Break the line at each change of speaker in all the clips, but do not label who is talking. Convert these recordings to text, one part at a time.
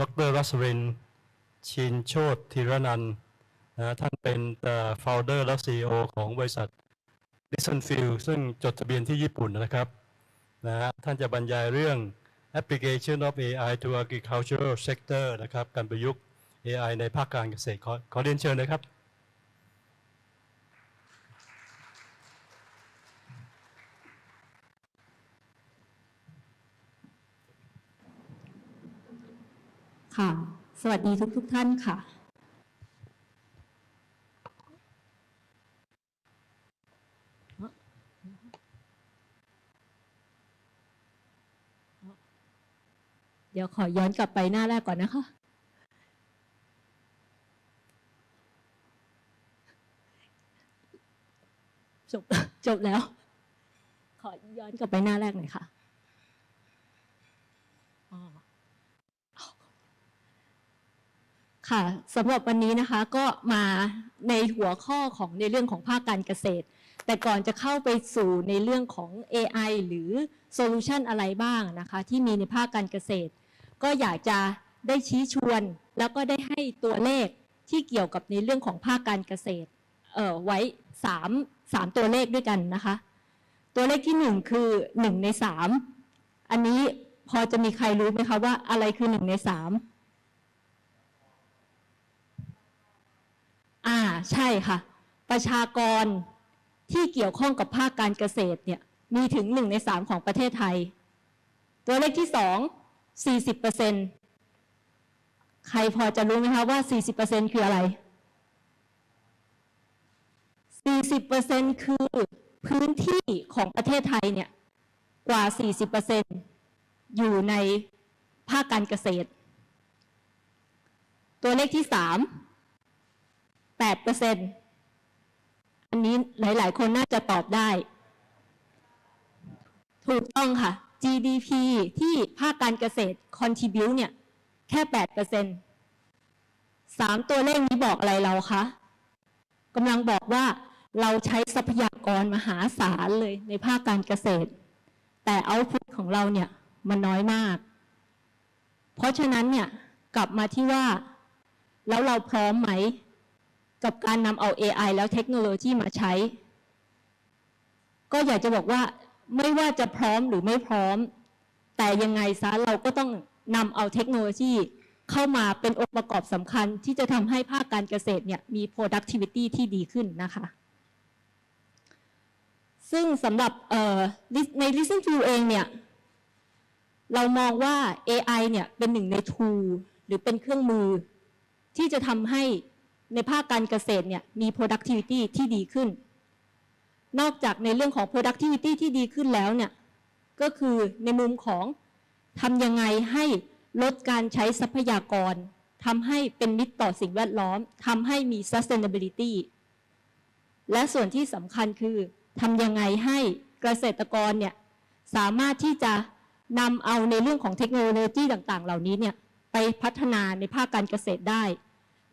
ดรรัสริน ชินโชตธีรนันนะฮะท่านเป็นโฟลเดอร์และ CEO ของบริษัท Listen Feel ซึ่งจดทะเบียนที่ญี่ปุ่นนะครับนะฮะท่านจะบรรยายเรื่อง application of AI to agricultural sector นะครับ การประยุกต์ AI ในภาคการเกษตรขอขอเรียนเชิญนะครับ
ค่ะ สวัสดีทุกทุกท่านค่ะ เดี๋ยวขอย้อนกลับไปหน้าแรกก่อนนะคะ จบจบแล้ว ขอย้อนกลับไปหน้าแรกหน่อยค่ะ ค่ะสำหรับวันนี้นะคะก็มาในหัวข้อของในเรื่องของภาคการเกษตร แต่ก่อนจะเข้าไปสู่ในเรื่องของ AI หรือโซลูชันอะไรบ้างนะคะ ที่มีในภาคการเกษตร ก็อยากจะได้ชี้ชวน แล้วก็ได้ให้ตัวเลขที่เกี่ยวกับในเรื่องของภาคการเกษตรเอ่อไว้3 3ตัวเลขด้วยกันนะคะ ตัวเลขที่ 1 คือ 1 ใน 3 อันนี้พอจะมีใครรู้ไหมคะว่าอะไรคือ 1 ใน 3 อ่าใช่ค่ะ ประชากรที่เกี่ยวข้องกับภาคการเกษตรเนี่ยมีถึงหนึ่งในสามของประเทศไทย ตัวเลขที่สองสี่สิบเปอร์เซ็นใครพอจะรู้ไหมคะว่าสี่สิบเปอร์เซ็นคืออะไรสี่สิบเปอร์เซ็นคือพื้นที่ของประเทศไทยเนี่ยกว่าสี่สิบเปอร์เซ็นอยู่ในภาคการเกษตร ตัวเลขที่สาม แปดเปอร์เซ็นอันนี้หลาย ๆ คนน่าจะตอบได้ ถูกต้องค่ะ GDP ที่ภาคการเกษตร contribute เนี่ย แค่แปดเปอร์เซ็นสามตัวเลขนี้บอกอะไรเราคะกำลังบอกว่าเราใช้ทรัพยากรมหาศาลเลยในภาคการเกษตร แต่เอาพุทของเราเนี่ยมันน้อยมาก เพราะฉะนั้นเนี่ยกลับมาที่ว่า แล้วเราพร้อมไหม กับการนำเอา AI แล้วเทคโนโลยีมาใช้ ก็อยากจะบอกว่าไม่ว่าจะพร้อมหรือไม่พร้อม แต่ยังไงซะเราก็ต้องนำเอาเทคโนโลยีเข้ามาเป็นองค์ประกอบสำคัญที่จะทำให้ภาคการเกษตรเนี่ยมี productivity ที่ดีขึ้นนะคะ ซึ่งสำหรับใน Listen to เองเนี่ย เรามองว่า AI เนี่ยเป็นหนึ่งใน tool หรือเป็นเครื่องมือที่จะทำให้ ในภาคการเกษตรเนี่ยมี productivity ที่ดีขึ้น นอกจากในเรื่องของ productivity ที่ดีขึ้นแล้วเนี่ยก็คือในมุมของทำยังไงให้ลดการใช้ทรัพยากรทำให้เป็นมิตรต่อสิ่งแวดล้อมทำให้มี sustainability และส่วนที่สำคัญคือทำยังไงให้เกษตรกรเนี่ยสามารถที่จะนำเอาในเรื่องของเทคโนโลยีต่าง ๆ เหล่านี้เนี่ยไปพัฒนาในภาคการเกษตรได้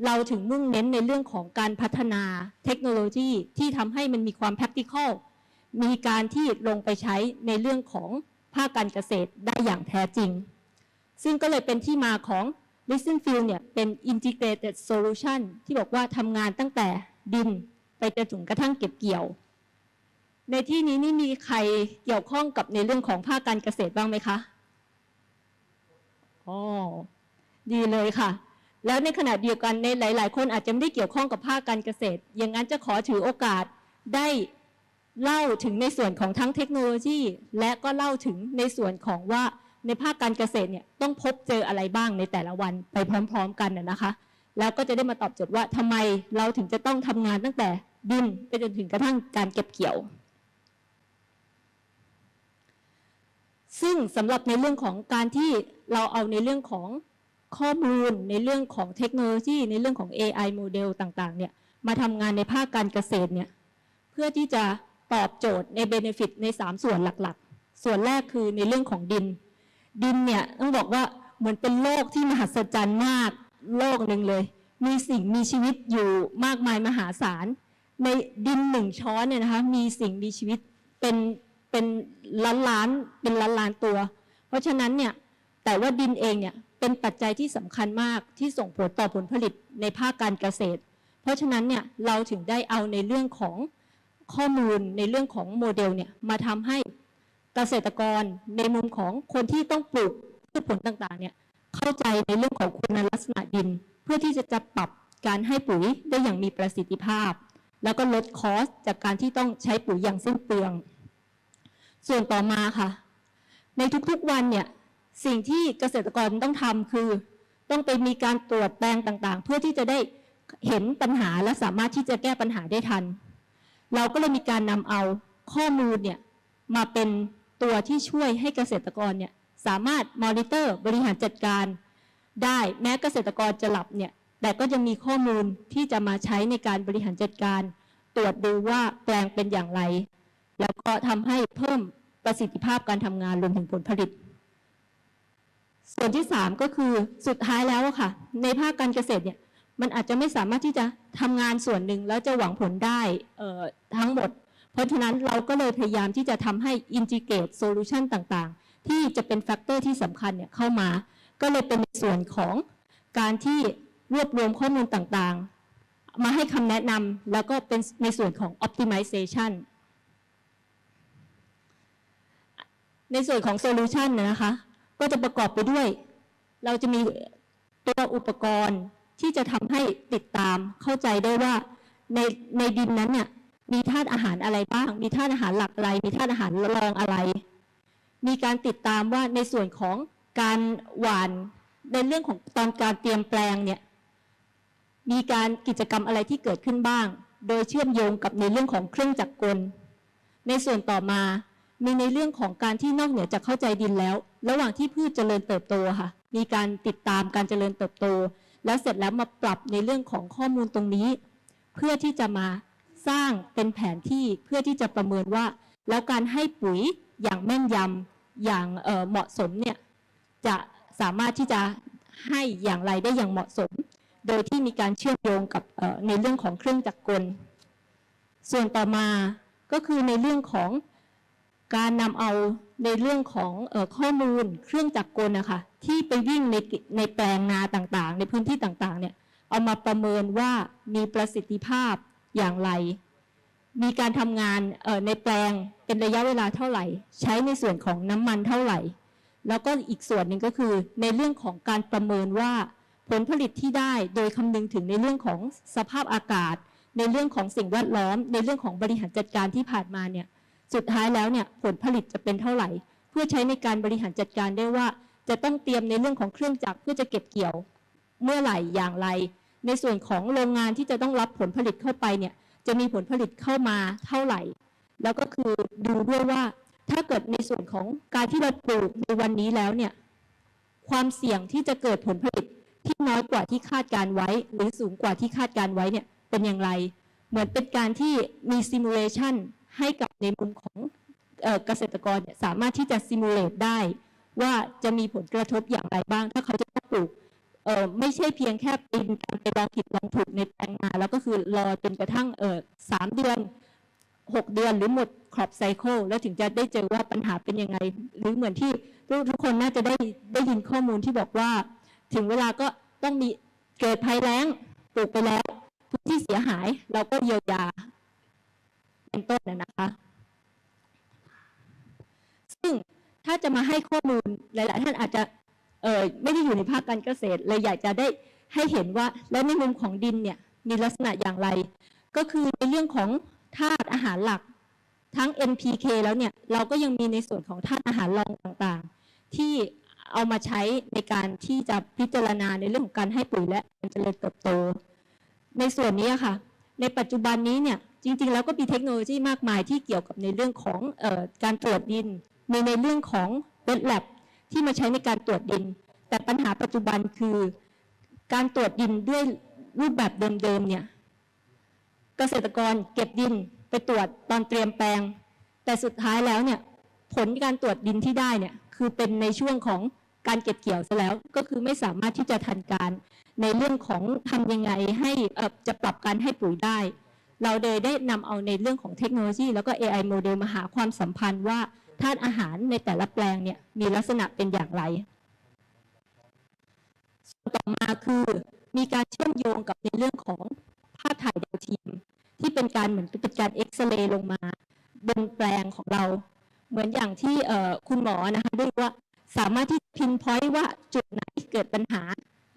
เราถึงมุ่งเน้นในเรื่องของการพัฒนาเทคโนโลยีที่ทำให้มันมีความ practical มีการที่ลงไปใช้ในเรื่องของภาคการเกษตรได้อย่างแท้จริง ซึ่งก็เลยเป็นที่มาของ Listen Field เนี่ยเป็น integrated solution ที่บอกว่าทำงานตั้งแต่ดินไปจนถึงกระทั่งเก็บเกี่ยว ในที่นี้นี่มีใครเกี่ยวข้องกับในเรื่องของภาคการเกษตรบ้างไหมคะอ๋อดีเลยค่ะ แล้วในขณะเดียวกันในหลาย ๆ คนอาจจะไม่ได้เกี่ยวข้องกับภาคการเกษตร อย่างนั้นจะขอถือโอกาสได้เล่าถึงในส่วนของทั้งเทคโนโลยี และก็เล่าถึงในส่วนของว่าในภาคการเกษตรเนี่ยต้องพบเจออะไรบ้างในแต่ละวันไปพร้อม ๆ กันนะนะคะ แล้วก็จะได้มาตอบโจทย์ว่าทำไมเราถึงจะต้องทำงานตั้งแต่ดินไปจนถึงกระทั่งการเก็บเกี่ยว ซึ่งสำหรับในเรื่องของการที่เราเอาในเรื่องของ ข้อมูลในเรื่องของเทคโนโลยีในเรื่องของ AI โมเดลต่างๆเนี่ยมาทำงานในภาคการเกษตรเนี่ยเพื่อที่จะตอบโจทย์ในเบนฟิตใน 3 ส่วนหลักๆ ส่วนแรกคือในเรื่องของดิน ดินเนี่ยต้องบอกว่าเหมือนเป็นโลกที่มหัศจรรย์มากโลกหนึ่งเลย มีสิ่งมีชีวิตอยู่มากมายมหาศาล ในดินหนึ่งช้อนเนี่ยนะคะมีสิ่งมีชีวิตเป็นเป็นล้านล้านเป็นล้านล้านตัว เพราะฉะนั้นเนี่ยแต่ว่าดินเองเนี่ย เป็นปัจจัยที่สำคัญมากที่ส่งผลต่อผลผลิตในภาคการเกษตร เพราะฉะนั้นเนี่ยเราถึงได้เอาในเรื่องของข้อมูลในเรื่องของโมเดลเนี่ยมาทำให้เกษตรกรในมุมของคนที่ต้องปลูกพืชผลต่างๆเนี่ยเข้าใจในเรื่องของคุณลักษณะดิน เพื่อที่จะจะปรับการให้ปุ๋ยได้อย่างมีประสิทธิภาพ แล้วก็ลดคอสจากการที่ต้องใช้ปุ๋ยอย่างสิ้นเปลือง ส่วนต่อมาค่ะ ในทุกๆวันเนี่ย สิ่งที่เกษตรกรต้องทำคือ ต้องไปมีการตรวจแปลงต่างๆ เพื่อที่จะได้เห็นปัญหาและสามารถที่จะแก้ปัญหาได้ทัน เราก็เลยมีการนำเอาข้อมูลเนี่ยมาเป็นตัวที่ช่วยให้เกษตรกรเนี่ยสามารถมอนิเตอร์บริหารจัดการ ได้แม้เกษตรกรจะหลับเนี่ยแต่ก็จะมีข้อมูลที่จะมาใช้ในการบริหารจัดการ ตรวจดูว่าแปลงเป็นอย่างไร แล้วก็ทำให้เพิ่มประสิทธิภาพการทำงานรวมถึงผลผลิต ส่วนที่3ก็คือสุดท้ายแล้วอะค่ะ ในภาคการเกษตรเนี่ยมันอาจจะไม่สามารถที่จะทำงานส่วนหนึ่งแล้วจะหวังผลได้ทั้งหมด เพราะฉะนั้นเราก็เลยพยายามที่จะทำให้ integrate solution ต่างๆ ที่จะเป็นแฟกเตอร์ที่สำคัญเนี่ยเข้ามา ก็เลยเป็นในส่วนของการที่รวบรวมข้อมูลต่างๆ มาให้คำแนะนำแล้วก็เป็นในส่วนของ optimization ในส่วนของโซลูชันนะคะ ก็จะประกอบไปด้วย เราจะมีตัวอุปกรณ์ที่จะทำให้ติดตามเข้าใจได้ว่าในในดินนั้นเนี่ยมีธาตุอาหารอะไรบ้าง มีธาตุอาหารหลักอะไร มีธาตุอาหารรองอะไร มีการติดตามว่าในส่วนของการหวานในเรื่องของตอนการเตรียมแปลงเนี่ย มีการกิจกรรมอะไรที่เกิดขึ้นบ้าง โดยเชื่อมโยงกับในเรื่องของเครื่องจักรกล ในส่วนต่อมา มีในเรื่องของการที่นอกเหนือจากเข้าใจดินแล้ว ระหว่างที่พืชเจริญเติบโตค่ะ มีการติดตามการเจริญเติบโต แล้วเสร็จแล้วมาปรับในเรื่องของข้อมูลตรงนี้ เพื่อที่จะมาสร้างเป็นแผนที่เพื่อที่จะประเมินว่า แล้วการให้ปุ๋ยอย่างแม่นยำอย่างเเหมาะสมเนี่ยจะสามารถที่จะให้อย่างไรได้อย่างเหมาะสม โดยที่มีการเชื่อมโยงกับในเรื่องของเครื่องจักรกล ส่วนต่อมาก็คือในเรื่องของ การนำเอาในเรื่องของออข้อมูลเครื่องจักรกลนะคะที่ไปวิ่งในในแปลงนาต่างๆ ในพื้นที่ต่างๆเนี่ยเอามาประเมินว่ามีประสิทธิภาพอย่างไร มีการทำงานในแปลงเป็นระยะเวลาเท่าไหร่ ใช้ในส่วนของน้ำมันเท่าไหร่ แล้วก็อีกส่วนหนึ่งก็คือในเรื่องของการประเมินว่าผลผลิตที่ได้โดยคำนึงถึงในเรื่องของสภาพอากาศ ในเรื่องของสิ่งแวดล้อม ในเรื่องของบริหารจัดการที่ผ่านมาเนี่ย สุดท้ายแล้วเนี่ยผลผลิตจะเป็นเท่าไหร่ เพื่อใช้ในการบริหารจัดการได้ว่า จะต้องเตรียมในเรื่องของเครื่องจักรเพื่อจะเก็บเกี่ยว เมื่อไหร่อย่างไร ในส่วนของโรงงานที่จะต้องรับผลผลิตเข้าไปเนี่ยจะมีผลผลิตเข้ามาเท่าไหร่ แล้วก็คือดูด้วยว่า ถ้าเกิดในส่วนของการที่เราปลูกในวันนี้แล้วเนี่ยความเสี่ยงที่จะเกิดผลผลิตที่น้อยกว่าที่คาดการไว้ หรือสูงกว่าที่คาดการไว้เนี่ยเป็นอย่างไร เหมือนเป็นการที่มีซิมูเลชัน ให้กับในมุมของเกษตรกรเนี่ยสามารถที่จะซิมูเลตได้ ว่าจะมีผลกระทบอย่างไรบ้าง ถ้าเขาจะต้องปลูกไม่ใช่เพียงแค่เป็นการไปลองผิดลองถูกในแปลงนาแล้วก็คือรอจนกระทั่งสามเดือนหกเดือนหรือหมดครอปไซเคิลแล้วถึงจะได้เจอว่าปัญหาเป็นยังไง หรือเหมือนที่ทุกทุกคนน่าจะได้ได้ยินข้อมูลที่บอกว่า ถึงเวลาก็ต้องมีเกิดภัยแล้งปลูกไปแล้วพื้นที่เสียหายเราก็เยียวยาเป็นต้นนะนะคะ ซึ่ง ถ้าจะมาให้ข้อมูลหลาย ๆ ท่านอาจจะเออไม่ได้อยู่ในภาคการเกษตรเลยอยากจะได้ให้เห็นว่าแล้วในมุมของดินเนี่ยมีลักษณะอย่างไร ก็คือในเรื่องของธาตุอาหารหลัก ทั้ง NPK แล้วเนี่ยเราก็ยังมีในส่วนของธาตุอาหารรองต่างๆ ที่เอามาใช้ในการที่จะพิจารณาในเรื่องของการให้ปุ๋ยและการเจริญเติบโต ในส่วนนี้ค่ะ ในปัจจุบันนี้เนี่ยจริง ๆ แล้วก็มีเทคโนโลยีมากมายที่เกี่ยวกับในเรื่องของออการตรวจดิน มีในเรื่องของเวทแลบที่มาใช้ในการตรวจดิน แต่ปัญหาปัจจุบันคือ การตรวจดินด้วยรูปแบบเดิมๆเนี่ยเกษตรกรเก็บดินไปตรวจตอนเตรียมแปลง แต่สุดท้ายแล้วเนี่ยผลการตรวจดินที่ได้เนี่ยคือเป็นในช่วงของการเก็บเกี่ยวซะแล้ว ก็คือไม่สามารถที่จะทันการ ในเรื่องของทำยังไงให้จะปรับการให้ปุ๋ยได้ เราเลยได้นำเอาในเรื่องของเทคโนโลยี แล้วก็ AI โมเดลมาหาความสัมพันธ์ว่า ธาตุอาหารในแต่ละแปลงเนี่ยมีลักษณะเป็นอย่างไร ส่วนต่อมาคือมีการเชื่อมโยงกับในเรื่องของภาพถ่ายดาวเทียมที่เป็นการเหมือนเป็นการเอ็กซเรย์ลงมาบนแปลงของเรา เหมือนอย่างที่คุณหมอนะคะได้ว่าสามารถที่พินพอยต์ว่าจุดไหนเกิดปัญหา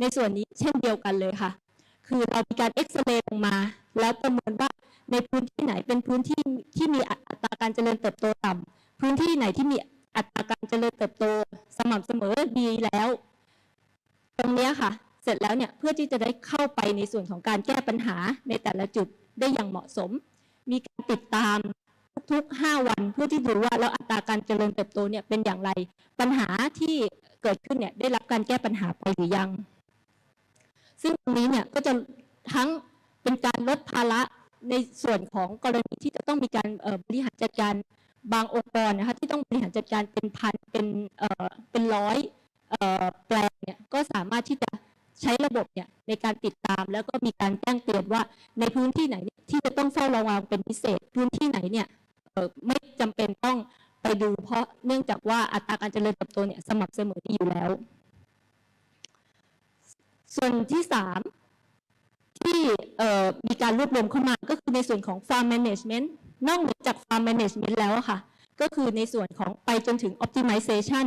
ในส่วนนี้เช่นเดียวกันเลยค่ะ คือเรามีการเอ็กซเรย์ลงมา แล้วประเมินว่าในพื้นที่ไหนเป็นพื้นที่ที่มีอัตราการเจริญเติบโตต่ำ พื้นที่ไหนที่มีอัตราการเจริญเติบโตสม่ำเสมอดีแล้ว ตรงนี้ค่ะ เสร็จแล้วเนี่ยเพื่อที่จะได้เข้าไปในส่วนของการแก้ปัญหาในแต่ละจุดได้อย่างเหมาะสม มีการติดตามทุกๆ5วันเพื่อที่ดูว่าแล้วอัตราการเจริญเติบโตเนี่ยเป็นอย่างไร ปัญหาที่เกิดขึ้นเนี่ยได้รับการแก้ปัญหาไปหรือยัง ซึ่งตรงนี้เนี่ยก็จะทั้งเป็นการลดภาระในส่วนของกรณีที่จะต้องมีการบริหารจัดการ บางองค์กรนะคะที่ต้องบริหารจัดการเป็นพันเป็นเอ่อเป็นร้อยเอ่อแปลงเนี่ยก็สามารถที่จะใช้ระบบเนี่ยในการติดตามแล้วก็มีการแจ้งเตือนว่าในพื้นที่ไหนนที่จะต้องเฝ้าระวังเป็นพิเศษ พื้นที่ไหนเนี่ยไม่จำเป็นต้องไปดู เพราะเนื่องจากว่าอัตราการเจริญเติบโตเนี่ยสม่ำเสมอดีอยู่แล้ว ส่วนที่สาม ที่มีการรวบรวมเข้ามาก็คือในส่วนของ farm management นอกเหนือจาก farm management แล้วค่ะ ก็คือในส่วนของไปจนถึง optimization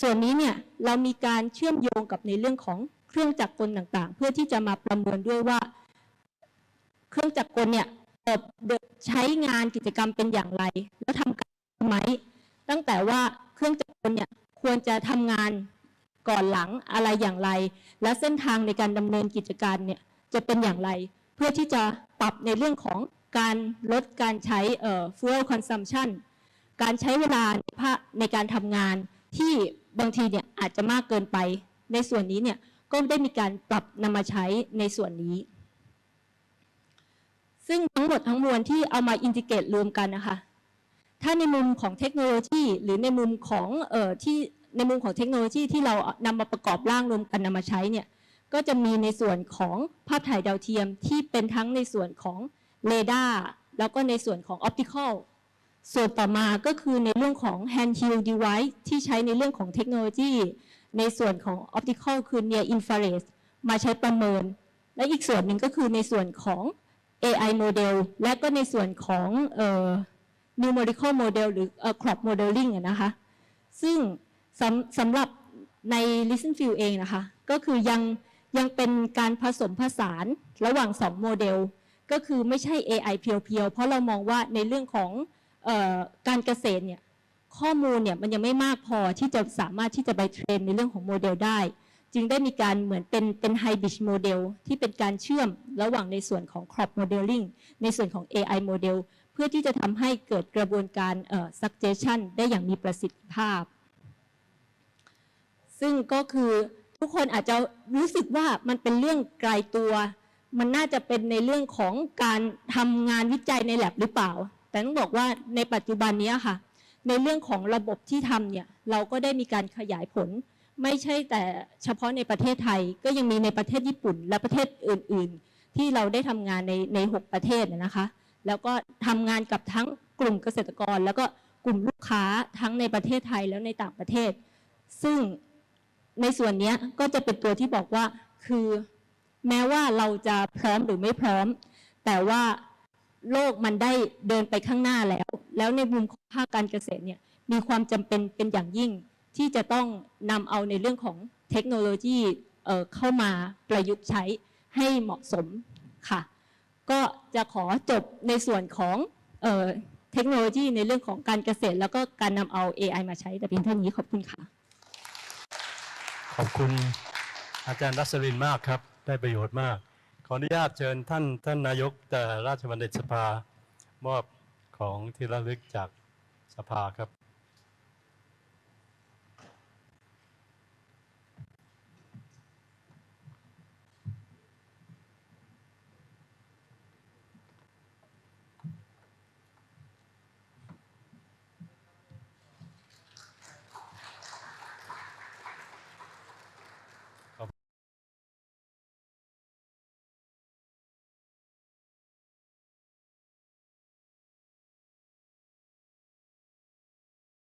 ส่วนนี้เนี่ยเรามีการเชื่อมโยงกับในเรื่องของเครื่องจักรกลต่างๆ เพื่อที่จะมาประเมินด้วยว่า เครื่องจักรกลเนี่ยใช้งานกิจกรรมเป็นอย่างไร แล้วทำการไหมตั้งแต่ว่าเครื่องจักรกลเนี่ยควรจะทำงานก่อนหลังอะไรอย่างไร และเส้นทางในการดำเนินกิจการเนี่ย จะเป็นอย่างไร เพื่อที่จะปรับในเรื่องของการลดการใช้เอ่อ fuel consumption การใช้เวลาในในการทำงานที่บางทีเนี่ยอาจจะมากเกินไป ในส่วนนี้เนี่ยก็ได้มีการปรับนำมาใช้ในส่วนนี้ ซึ่งทั้งหมดทั้งมวลที่เอามาอินทิเกตรวมกันนะคะ ถ้าในมุมของเทคโนโลยีหรือในมุมของเอ่อที่ในมุมของเทคโนโลยีที่เรานำมาประกอบร่างรวมกันนำมาใช้เนี่ย ก็จะมีในส่วนของภาพถ่ายดาวเทียมที่เป็นทั้งในส่วนของเรดาร์แล้วก็ในส่วนของออปติคอลส่วนต่อมาก็คือในเรื่องของ handheld device ที่ใช้ในเรื่องของเทคโนโลยี ในส่วนของ optical คือ near infrared มาใช้ประเมิน และอีกส่วนหนึ่งก็คือในส่วนของ AI model และก็ในส่วนของเอ่อ numerical model หรือออ crop modeling นะคะ ซึ่งสำสำหรับใน Listen View เองนะคะ ก็คือยัง ยังเป็นการผสมผสานระหว่าง 2 โมเดล ก็คือไม่ใช่ AI เพียวๆ เพราะเรามองว่าในเรื่องของออการเกษตรเนี่ยข้อมูลเนี่ยมันยังไม่มากพอที่จะสามารถที่จะไปเทรนในเรื่องของโมเดลได้ จึงได้มีการเหมือนเป็นเป็น hybrid model ที่เป็นการเชื่อมระหว่างในส่วนของ crop modeling ในส่วนของ AI model เพื่อที่จะทำให้เกิดกระบวนการ suggestion ได้อย่างมีประสิทธิภาพ ซึ่งก็คือ ทุกคนอาจจะรู้สึกว่ามันเป็นเรื่องไกลตัว มันน่าจะเป็นในเรื่องของการทำงานวิจัยในแลบหรือเปล่า แต่ต้องบอกว่าในปัจจุบันนี้ค่ะ ในเรื่องของระบบที่ทำเนี่ยเราก็ได้มีการขยายผล ไม่ใช่แต่เฉพาะในประเทศไทย ก็ยังมีในประเทศญี่ปุ่น และประเทศอื่น ๆ ที่เราได้ทำงานในในหกประเทศนะนะคะ แล้วก็ทำงานกับทั้งกลุ่มเกษตรกร แล้วก็กลุ่มลูกค้าทั้งในประเทศไทยแล้วในต่างประเทศ ซึ่ง ในส่วนนี้ก็จะเป็นตัวที่บอกว่าคือแม้ว่าเราจะพร้อมหรือไม่พร้อม แต่ว่าโลกมันได้เดินไปข้างหน้าแล้ว แล้วในมุมของภาคการเกษตรเนี่ยมีความจำเป็นเป็นอย่างยิ่งที่จะต้องนำเอาในเรื่องของเทคโนโลยีเข้ามาประยุกต์ใช้ให้เหมาะสมค่ะ ก็จะขอจบในส่วนของเออเทคโนโลยีในเรื่องของการเกษตร แล้วก็การนำเอา AI มาใช้แต่เพียงเท่านี้ขอบคุณค่ะ
ขอบคุณอาจารย์รัศรินมากครับ ได้ประโยชน์มาก ขออนุญาตเชิญท่านท่านนายกแต่ราชบัณฑิตสภามอบของที่ระลึกจากสภาครับ